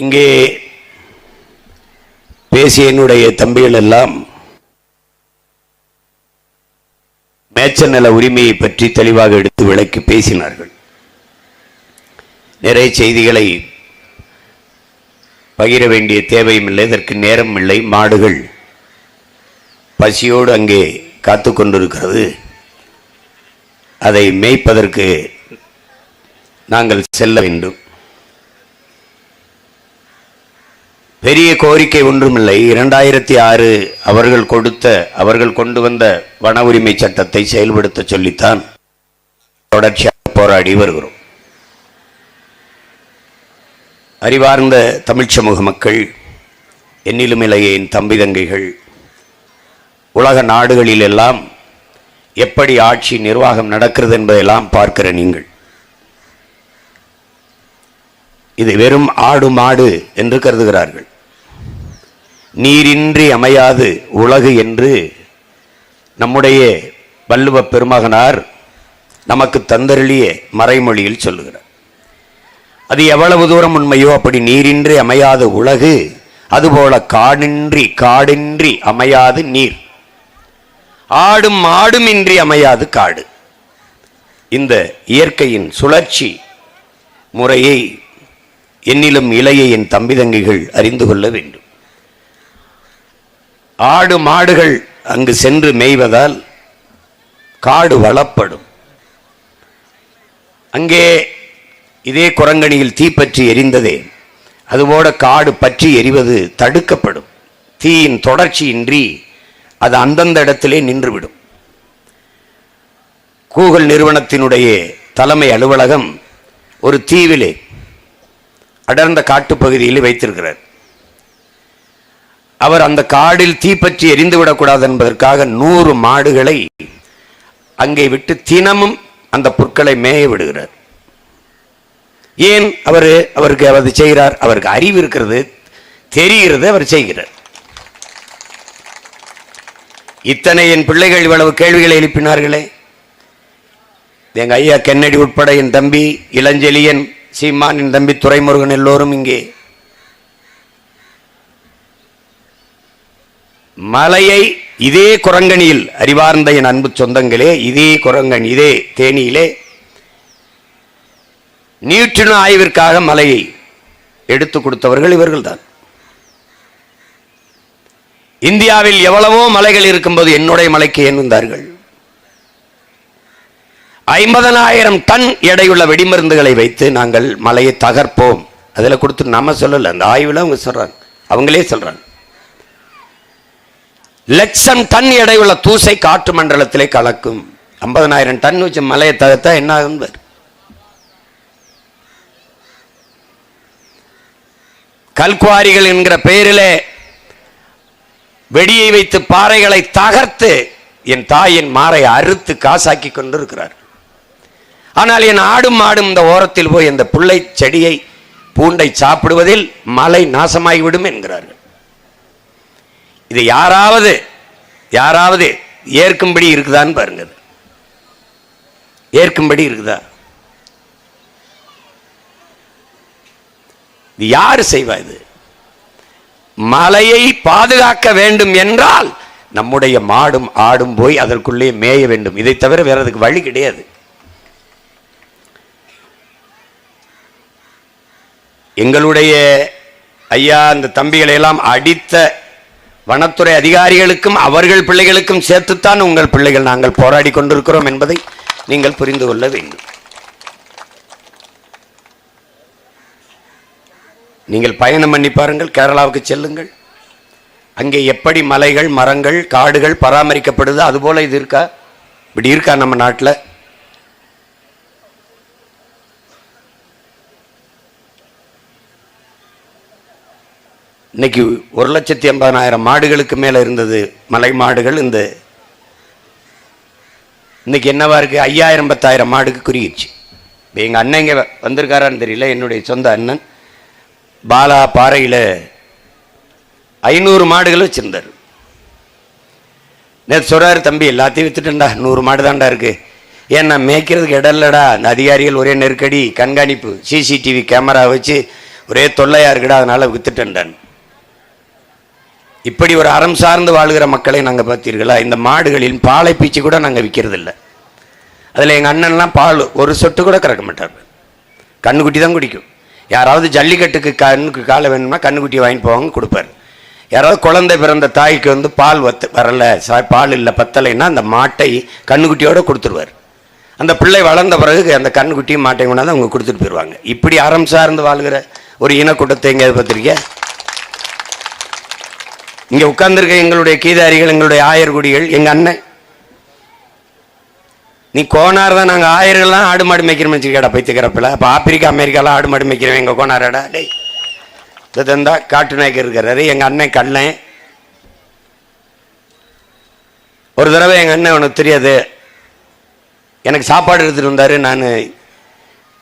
இங்கே பேசிய என்னுடைய தம்பிகள் எல்லாம் மேச்ச நல உரிமையை பற்றி தெளிவாக எடுத்து விளக்கி பேசினார்கள். நிறைய செய்திகளை பகிர வேண்டிய தேவையும் இல்லை இதற்கு நேரம் இல்லை. மாடுகள் பசியோடு அங்கே காத்து கொண்டிருக்கிறது. அதை மேய்ப்பதற்கு நாங்கள் செல்ல வேண்டும். பெரிய கோரிக்கை ஒன்றுமில்லை. இரண்டாயிரத்தி ஆறு அவர்கள் கொடுத்த அவர்கள் கொண்டு வந்த வன உரிமை சட்டத்தை செயல்படுத்த சொல்லித்தான் தொடர்ச்சியாக போராடி வருகிறோம். அறிவார்ந்த தமிழ்ச் சமூக மக்கள் என்னிலும் என் தம்பி தங்கைகள் உலக நாடுகளில் எல்லாம் எப்படி ஆட்சி நிர்வாகம் நடக்கிறது என்பதெல்லாம் பார்க்கிற நீங்கள். இது வெறும் ஆடு மாடு என்று கருதுகிறார்கள். நீரின்றி அமையாது உலகு என்று நம்முடைய வள்ளுவ பெருமகனார் நமக்கு தந்தருளிய மறைமொழியில் சொல்லுகிறார். அது எவ்வளவு தூரம் உண்மையோ அப்படி நீரின்றி அமையாத உலகு அதுபோல காடின்றி காடின்றி அமையாது நீர். ஆடும் மாடும் இன்றி அமையாது காடு. இந்த இயற்கையின் சுழற்சி முறையை என்னிலும் இளைய என் தம்பிதங்கைகள் அறிந்து கொள்ள வேண்டும். ஆடு மாடுகள் அங்கு சென்று மேய்வதால் காடு வளப்படும். அங்கே இதே குரங்கணியில் தீப்பற்றி எரிந்ததே. அதுபோல காடு பற்றி எரிவது தடுக்கப்படும். தீயின் தொடர்ச்சியின்றி அது அந்தந்த இடத்திலே நின்றுவிடும். கூகுள் நிறுவனத்தினுடைய தலைமை அலுவலகம் ஒரு தீவிலே அடர்ந்த காட்டுப்பகுதியில் வைத்திருக்கிறார். அவர் அந்த காடில் தீப்பற்றி எரிந்து விடக்கூடாது என்பதற்காக நூறு மாடுகளை அங்கே விட்டு தினமும் அந்த புற்களை மேய விடுகிறார். ஏன் அவர் அவருக்கு அவர் செய்கிறார்? அவருக்கு அறிவு இருக்கிறது தெரிகிறது அவர் செய்கிறார். இத்தனை என் பிள்ளைகள் இவ்வளவு கேள்விகளை எழுப்பினார்களே? எங்க ஐயா கென்னடி உட்பட என் தம்பி இளஞ்செலியன் சீமான் என் தம்பி துரைமுருகன் எல்லோரும் இங்கே. மலையை இதே குரங்கணியில் அறிவார்ந்த என் அன்பு சொந்தங்களே இதே குரங்கன் இதே தேனியிலே நியூட்ரினோ ஆய்விற்காக மலையை எடுத்து கொடுத்தவர்கள் இவர்கள்தான். இந்தியாவில் எவ்வளவோ மலைகள் இருக்கும்போது என்னுடைய மலைக்கு எண்ணுந்தார்கள் ஐம்பதனாயிரம் டன் எடையுள்ள வெடிமருந்துகளை வைத்து நாங்கள் மலையை தகர்ப்போம். அதில் கொடுத்து நம்ம சொல்லலை அந்த ஆய்வில் அவங்க சொல்றாங்க. அவங்களே சொல்றாங்க. லட்சம் டன் எடையுள்ள தூசை காற்று மண்டலத்திலே கலக்கும். ஐம்பதனாயிரம் டன் வச்சு மலையை தகர்த்தா என்ன ஆகும் கல்குவாரிகள் என்கிற பெயரிலே வெடியை வைத்து பாறைகளை தகர்த்து என் தாயின் மாறை அறுத்து காசாக்கி கொண்டிருக்கிறார். ஆனால் என் ஆடும் மாடும் இந்த ஓரத்தில் போய் இந்த புள்ளை செடியை பூண்டை சாப்பிடுவதில் மலை நாசமாகிவிடும் என்கிறார்கள். இதை யாராவது யாராவது ஏற்கும்படி இருக்குதான்னு பாருங்க ஏற்கும்படி இருக்குதா? இது யார் செய்வா இது? மலையை பாதுகாக்க வேண்டும் என்றால் நம்முடைய மாடும் ஆடும் போய் அதற்குள்ளே மேய வேண்டும். இதை தவிர வேற அதுக்கு வழி கிடையாது. எங்களுடைய ஐயா அந்த தம்பிகளை எல்லாம் அடித்த வனத்துறை அதிகாரிகளுக்கும் அவர்கள் பிள்ளைகளுக்கும் சேர்த்துத்தான் உங்கள் பிள்ளைகள் நாங்கள் போராடி கொண்டிருக்கிறோம் என்பதை நீங்கள் புரிந்து கொள்ள வேண்டும். நீங்கள் பயணம் பண்ணி பாருங்கள் கேரளாவுக்கு செல்லுங்கள். அங்கே எப்படி மலைகள் மரங்கள் காடுகள் பராமரிக்கப்படுது அதுபோல இது இருக்கா? இப்படி இருக்கா நம்ம நாட்டில்? இன்றைக்கி ஒரு லட்சத்தி எண்பதனாயிரம் மாடுகளுக்கு மேலே இருந்தது மலை மாடுகள் இந்த இன்றைக்கி என்னவா இருக்குது ஐயாயிரம் பத்தாயிரம் மாடுக்கு குறுகிடுச்சு. இப்போ எங்கள் அண்ணன் இங்கே வந்திருக்காரான்னு தெரியல என்னுடைய சொந்த அண்ணன். பாலா பாறையில் ஐநூறு மாடுகள் வச்சுருந்தார். நேற்று சொல்கிறார் தம்பி எல்லாத்தையும் வித்துட்டேன்டா நூறு மாடு தான்டா இருக்குது ஏன்னா மேய்க்கிறதுக்கு இடம் இல்லைடா. அந்த அதிகாரிகள் ஒரே நெருக்கடி கண்காணிப்பு சிசிடிவி கேமரா வச்சு ஒரே தொல்லையாக இருக்குடா அதனால் வித்துட்டேன் இப்படி ஒரு அறம் சார்ந்து வாழ்கிற மக்களை நாங்கள் பார்த்தீர்களா? இந்த மாடுகளின் பாலை பீச்சு கூட நாங்கள் விற்கிறது இல்லை அதில் எங்கள் அண்ணன்லாம் பால் ஒரு சொட்டு கூட கறக்க மாட்டார். கண்ணுக்குட்டி தான் குடிக்கும். யாராவது ஜல்லிக்கட்டுக்கு கண்ணுக்கு காலை வேணும்னா கண்ணுக்குட்டி வாங்கிட்டு போவாங்க கொடுப்பாரு. யாராவது குழந்தை பிறந்த தாய்க்கு வந்து பால் வத்து வரல சா- பால் இல்லை பத்தலைன்னா அந்த மாட்டை கண்ணுக்குட்டியோடு கொடுத்துருவார். அந்த பிள்ளை வளர்ந்த பிறகு அந்த கண்ணுக்குட்டியும் மாட்டையும் கொண்டாந்து அவங்க கொடுத்துட்டு போயிடுவாங்க இப்படி அறம் சார்ந்து வாழ்கிற ஒரு இனக்கூட்டத்தை எங்கேயாவது பார்த்துருக்கியா? இங்க உட்கார்ந்திருக்க எங்களுடைய கீதாரிகள் எங்களுடைய ஆயர்குடிகள் எங்க அண்ணன். நீ கோனார் தான் நாங்கள் ஆயர்கள்லாம் ஆடு மாடு மேய்க்கிறோம் வச்சுக்கடா பைத்துக்கிறப்பில் அப்போ ஆப்பிரிக்கா அமெரிக்காலாம் ஆடு மாடு மேய்க்கிறோம் எங்கள் கோனாரடா? டேய். இது தந்தா காட்டு நாய்க்கு இருக்கிறாரு எங்கள் அண்ணன் கண்ணன். ஒரு தடவை எங்கள் அண்ணன் உனக்கு தெரியாது. எனக்கு சாப்பாடு எடுத்துகிட்டு வந்தார். நான்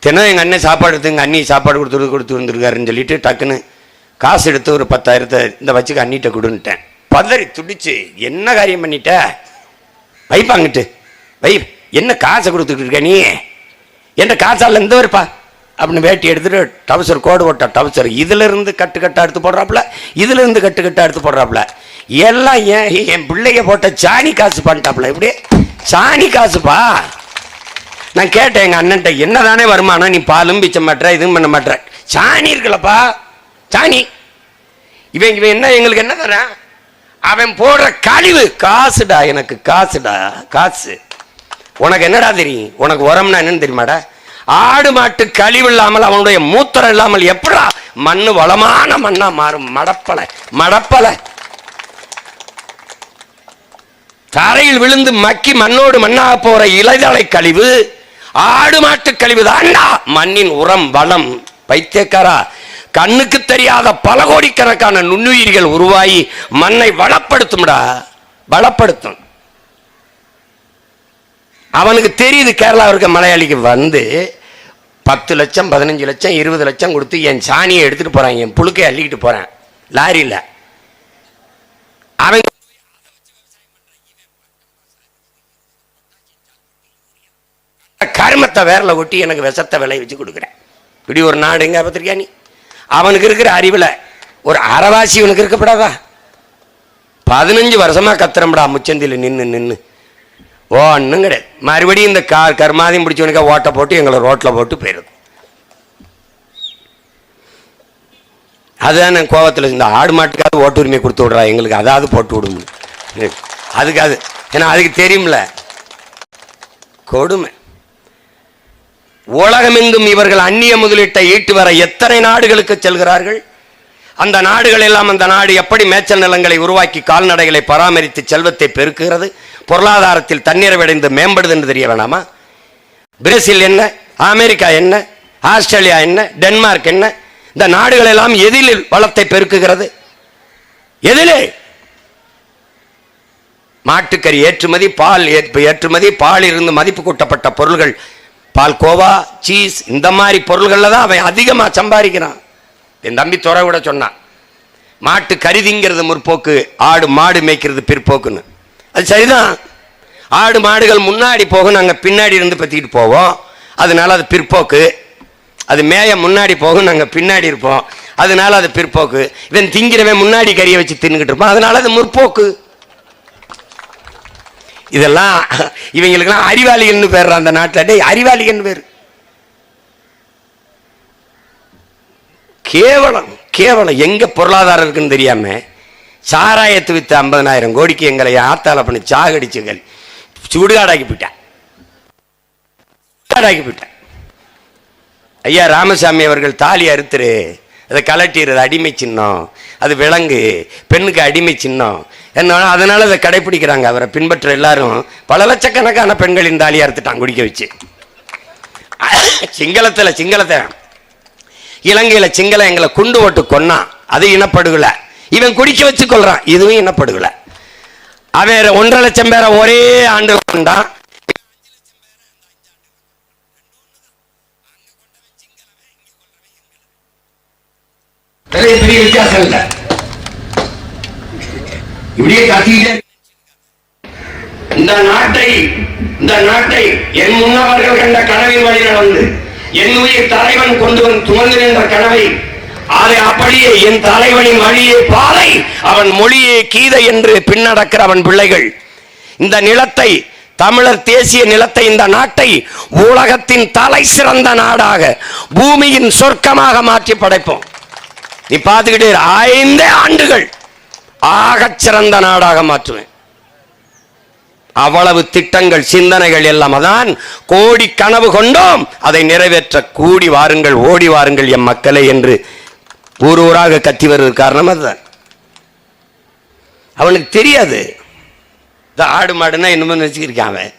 தினம் எங்கள் அண்ணன் சாப்பாடு எடுத்து எங்கள் அண்ணி சாப்பாடு கொடுத்து கொடுத்து வந்திருக்காருன்னு சொல்லிட்டு டக்குன்னு காசு எடுத்து ஒரு பத்தாயிரத்தை இந்த வச்சுக்க அண்ணிட்ட கொடுன்ட்டேன் பதறி துடிச்சு என்ன காரியம் பண்ணிட்ட? வைப்பாங்கிட்டு வை என்ன காசை கொடுத்துட்டு இருக்க நீ? என்ன காசால இந்த வருப்பா. அப்படின்னு வேட்டி எடுத்துட்டு டவுசர் கோடு போட்டா டவுசர் இதுல இருந்து கட்டு கட்டா எடுத்து போடுறாப்புல இதுல இருந்து கட்டு கட்டா எடுத்து போடுறாப்புல. எல்லாம் ஏன் என் பிள்ளைய போட்ட சாணி காசு பண்ணிட்டாப்புல இப்படி சாணி காசுப்பா? நான் கேட்டேன் எங்க அண்ணன்ட்ட என்னதானே வருமானம்? நீ பாலும் பிச்ச மாட்டுற இதுவும் பண்ண மாட்டுற. சாணி இருக்குல்லப்பா. சாணி. இவன் இவன் என்ன எங்களுக்கு என்ன தரான் அவன் போடுற கழிவு. காசுடா எனக்கு காசுடா காசு. உனக்கு என்னடா தெரியும்? உனக்கு உரம்னா என்னன்னு தெரியுமாடா? ஆடு மாட்டு கழிவு இல்லாமல் அவனுடைய மூத்திரம் இல்லாமல் எப்படா மண்ணு வளமான மண்ணா மாறும்? மடப்பலை மடப்பலை. தரையில் விழுந்து மக்கி மண்ணோடு மண்ணாக போற இலைதலை கழிவு ஆடு மாட்டு கழிவு தான்டா. மண்ணின் உரம் வளம். பைத்தியக்காரா கண்ணுக்கு தெரியாத பல கோடிக்கணக்கான நுண்ணுயிர்கள் உருவாகி மண்ணை வளப்படுத்தும்டா. வளப்படுத்தும். அவனுக்கு தெரியுது கேரளாவிற்கு இருக்க மலையாளிக்கு வந்து பத்து லட்சம் பதினஞ்சு லட்சம் இருபது லட்சம் கொடுத்து என் சாணியை எடுத்துட்டு போறான் என் புழுக்கை அள்ளிக்கிட்டு போறேன். லாரியில். அவன் கருமத்தை வேரில் ஒட்டி எனக்கு விஷத்தை விளைய வச்சு கொடுக்குறேன். இப்படி ஒரு நாடு எங்கே பார்த்திருக்கியா நீ? அவனுக்கு இருக்கிற அறிவில் ஒரு அறவாசி இவனுக்கு இருக்கப்படாதா? பதினஞ்சு வருஷமாக கத்துறம்டா முச்சந்தியில் நின்று நின்று ஒன்றும் கிடையாது. மறுபடியும் இந்த கார் கர்மாதியம் பிடிச்சவனுக்கா ஓட்டை போட்டு எங்களை ரோட்டில் போட்டு போயிடுது. அதுதான் கோவத்தில் இந்த ஆடு மாட்டுக்காவது ஓட்டு உரிமை கொடுத்து விட்றா. எங்களுக்கு அதாவது போட்டு விடுங்க அதுக்கு அது ஏன்னா அதுக்கு தெரியும்ல. கொடுமை. உலகமெங்கும் இவர்கள் அந்நிய முதலீட்டை ஈட்டு வர எத்தனை நாடுகளுக்கு செல்கிறார்கள்? அந்த நாடுகள் எல்லாம் அந்த நாடு எப்படி மேய்ச்சல் நிலங்களை உருவாக்கி கால்நடைகளை பராமரித்து செல்வத்தை பெருக்குகிறது? பொருளாதாரத்தில் தன்னிறைவடைந்து மேம்படுது என்று தெரிய வேணாமா? பிரேசில் என்ன? அமெரிக்கா என்ன? ஆஸ்திரேலியா என்ன? டென்மார்க் என்ன? இந்த நாடுகள் எல்லாம் எதில் வளத்தை பெருக்குகிறது. எதிலே? மாட்டுக்கறி ஏற்றுமதி பால் ஏற்றுமதி பால் இருந்து மதிப்பு கூட்டப்பட்ட பொருள்கள் பால் கோவா சீஸ் இந்த மாதிரி பொருள்களில் தான் அவன் அதிகமாக சம்பாதிக்கிறான். என் தம்பி துறை கூட சொன்னான். மாட்டு கருதிங்கிறது முற்போக்கு ஆடு மாடு மேய்க்கிறது பிற்போக்குன்னு. அது சரிதான். ஆடு மாடுகள் முன்னாடி போகும் நாங்கள் பின்னாடி இருந்து பற்றிக்கிட்டு போவோம். அதனால அது பிற்போக்கு. அது மேய முன்னாடி போகும் நாங்கள் பின்னாடி இருப்போம். அதனால அது பிற்போக்கு. இவன் திங்கிறவன் முன்னாடி கறியை வச்சு தின்னுக்கிட்டு இருப்பான். அதனால அது முற்போக்கு. இதெல்லாம் இவங்களுக்கெல்லாம் அறிவாளிகள்னு பேர் அந்த நாட்டில். அறிவாளிகள்னு பேர். கேவலம் கேவலம். எங்க பொருளாதாரம் இருக்குன்னு தெரியாம சாராயத்து வித்து ஐம்பதனாயிரம் கோடிக்கு எங்களை ஆத்தால பண்ணி சாகடிச்சுங்கள் சுடுகாடாக்கி போயிட்டேன். சுடுகாடாக்கி போயிட்டேன். ஐயா ராமசாமி அவர்கள் தாலி அறுத்துரு. அதை கலட்டிடுறது அடிமை சின்னம். அது விலங்கு. பெண்ணுக்கு அடிமை சின்னம். என்ன அதனால் அதை கடைபிடிக்கிறாங்க அவரை பின்பற்ற எல்லாரும் பல லட்சக்கணக்கான பெண்களின் தாலி அறுத்துட்டான் குடிக்க வச்சு. சிங்களத்தில் சிங்களத்தை. இலங்கையில் சிங்களம் எங்களை குண்டு ஓட்டு கொன்னான் அது இனப்படுகலை. இவன் குடிக்க வச்சு கொள்றான் இதுவும் இனப்படுகலை. அவன் ஒன்றரை லட்சம் பேரை ஒரே ஆண்டு கொண்டான் பெரிய பெரிய வித்தியாசம் இல்லை. இப்படியே கத்திக்கிட்டே இந்த நாட்டை இந்த நாட்டை என் முன்னவர்கள் கண்ட கனவின் வழி நடந்து என் உயிர் தலைவன் கொண்டு வந்து துவந்து நின்ற கனவை அதை அப்படியே என் தலைவனின் வழியே பாதை அவன் மொழியே கீதை என்று பின்னடக்கிற அவன் பிள்ளைகள். இந்த நிலத்தை தமிழர் தேசிய நிலத்தை இந்த நாட்டை உலகத்தின் தலை சிறந்த நாடாக பூமியின் சொர்க்கமாக மாற்றி படைப்போம். நீ பார்த்துக்கிட்டே ஐந்தே ஆண்டுகள் ஆகச் சிறந்த நாடாக மாற்றுவேன். அவ்வளவு திட்டங்கள் சிந்தனைகள் எல்லாம் தான் கோடி கனவு கொண்டோம். அதை நிறைவேற்ற கூடி வாருங்கள் ஓடி வாருங்கள் எம் மக்களை என்று ஊர் ஊராக கத்தி வருவது காரணம் அதுதான். அவனுக்கு தெரியாது. இந்த ஆடு மாடுன்னா என்னமோ நினச்சிக்கிருக்கான் அவன்.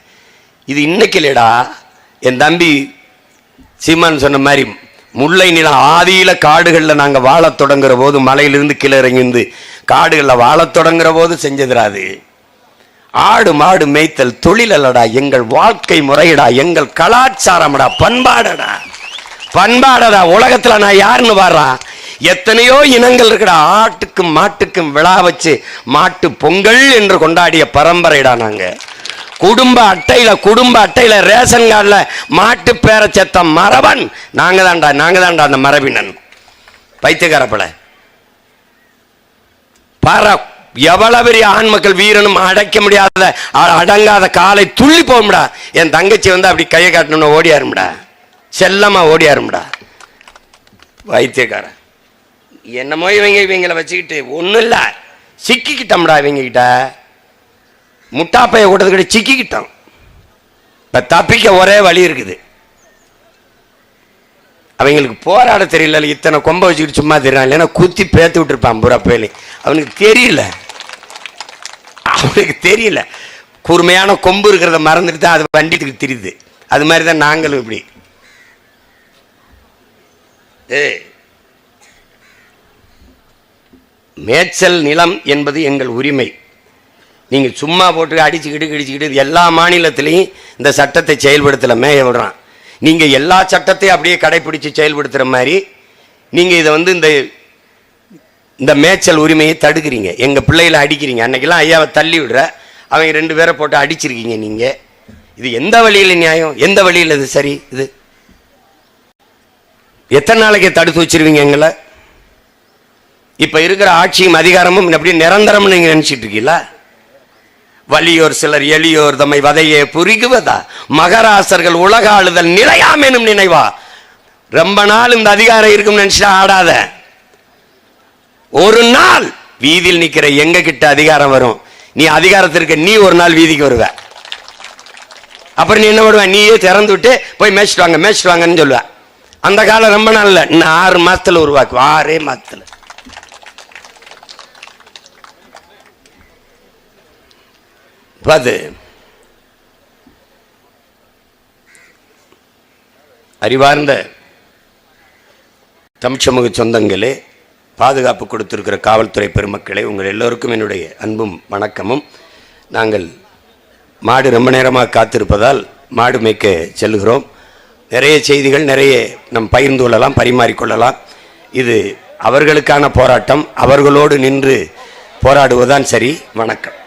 இது இன்னைக்கு இல்லைடா. என் தம்பி சீமான் சொன்ன மாதிரி முல்லை நிலம் ஆதியில காடுகளில் நாங்கள் வாழத் தொடங்குற போது மலையிலிருந்து கீழே இறங்கிருந்து காடுகளில் வாழத் தொடங்குற போது செஞ்சதுராது ஆடு மாடு மேய்த்தல் தொழில் அல்லடா எங்கள் வாழ்க்கை முறையடா எங்கள் கலாச்சாரம்டா பண்பாடடா. பண்பாடடா உலகத்தில் நான் யாருன்னு வர்றான் எத்தனையோ இனங்கள் இருக்குடா ஆட்டுக்கும் மாட்டுக்கும் விழா வச்சு மாட்டு பொங்கல் என்று கொண்டாடிய பரம்பரைடா நாங்கள் குடும்ப அட்டையில் குடும்ப அட்டையில் ரேஷன் கார்டில் மாட்டு பேர செத்த மரபன் நாங்கள் தான்டா நாங்கள் தான்டா அந்த மரபினன். பைத்தியக்காரப்பட பார எவ்வளவு பெரிய ஆண் மக்கள் வீரனும் அடைக்க முடியாத அடங்காத காலை துள்ளி போகும்டா. என் தங்கச்சி வந்து அப்படி கையை காட்டணும்னு ஓடியாரும்டா. செல்லமாக ஓடியாரும்டா. வைத்தியக்காரன் என்னமோ இவங்க இவங்களை வச்சுக்கிட்டு ஒன்றும் இல்லை சிக்கிக்கிட்டோம்டா இவங்க கிட்ட முட்டாப்பைய கூட்டத்துக்கிட்ட சிக்கிக்கிட்டோம் இப்போ தப்பிக்க ஒரே வழி இருக்குது. அவங்களுக்கு போராட தெரியல இத்தனை கொம்பை வச்சுக்கிட்டு சும்மா தெரியும் இல்லைன்னா குத்தி பேத்து விட்டுருப்பான் புறப்பேலி அவனுக்கு தெரியல. அவனுக்கு தெரியல. கூர்மையான கொம்பு இருக்கிறத மறந்துட்டு தான் அது வண்டிக்கு தெரியுது. அது மாதிரி தான் நாங்களும் இப்படி. ஏ மேய்ச்சல் நிலம் என்பது எங்கள் உரிமை. நீங்கள் சும்மா போட்டு அடிச்சுக்கிட்டு கிடிச்சுக்கிட்டு எல்லா மாநிலத்திலையும் இந்த சட்டத்தை செயல்படுத்தலை மேய விடுறான். நீங்கள் எல்லா சட்டத்தையும் அப்படியே கடைப்பிடிச்சு செயல்படுத்துகிற மாதிரி நீங்கள் இதை வந்து இந்த இந்த மேய்ச்சல் உரிமையை தடுக்கிறீங்க. எங்கள் பிள்ளைகளை அடிக்கிறீங்க. அன்னைக்கெல்லாம் ஐயாவை தள்ளி விடுற அவங்க ரெண்டு பேரை போட்டு அடிச்சிருக்கீங்க நீங்கள் இது எந்த வழியில் நியாயம்? எந்த வழியில் இது சரி? இது எத்தனை நாளைக்கு தடுத்து வச்சிருவீங்க எங்களை? இப்போ இருக்கிற ஆட்சியும் அதிகாரமும் அப்படியே நிரந்தரம்னு நீங்கள் நினச்சிட்டு இருக்கீங்களா? வலியோர் சிலர் எளியோர் தம்மை வதையே புரிகுவதா? மகராசர்கள் உலக ஆளுதல் நிலையாம் எனும் நினைவா? ரொம்ப நாள் இந்த அதிகாரம் இருக்கும் நினைச்சா ஆடாத. ஒரு நாள் வீதியில் நிக்கிற எங்க கிட்ட அதிகாரம் வரும். நீ அதிகாரத்திற்கு நீ ஒரு நாள் வீதிக்கு வருவ. அப்புறம் நீ என்ன பண்ணுவ? நீயே திறந்து விட்டு போய் மேய்ச்சிட்டு வாங்க மேய்ச்சிட்டு வாங்கன்னு சொல்லுவ. அந்த காலம் ரொம்ப நாள் இல்லை. இன்னும் ஆறு மாதத்தில் உருவாக்குவ. ஆறே மாதத்தில் பது அறிவார்ந்த தமிழ் சமூக சொந்தங்களே பாதுகாப்பு கொடுத்திருக்கிற காவல்துறை பெருமக்களே உங்கள் எல்லோருக்கும் என்னுடைய அன்பும் வணக்கமும். நாங்கள் மாடு ரொம்ப நேரமாக காத்திருப்பதால் மாடு மேய்க்க செல்கிறோம் நிறைய செய்திகள் நிறைய நம் பகிர்ந்து கொள்ளலாம் பரிமாறிக்கொள்ளலாம் இது அவர்களுக்கான போராட்டம். அவர்களோடு நின்று போராடுவதுதான் சரி. வணக்கம்.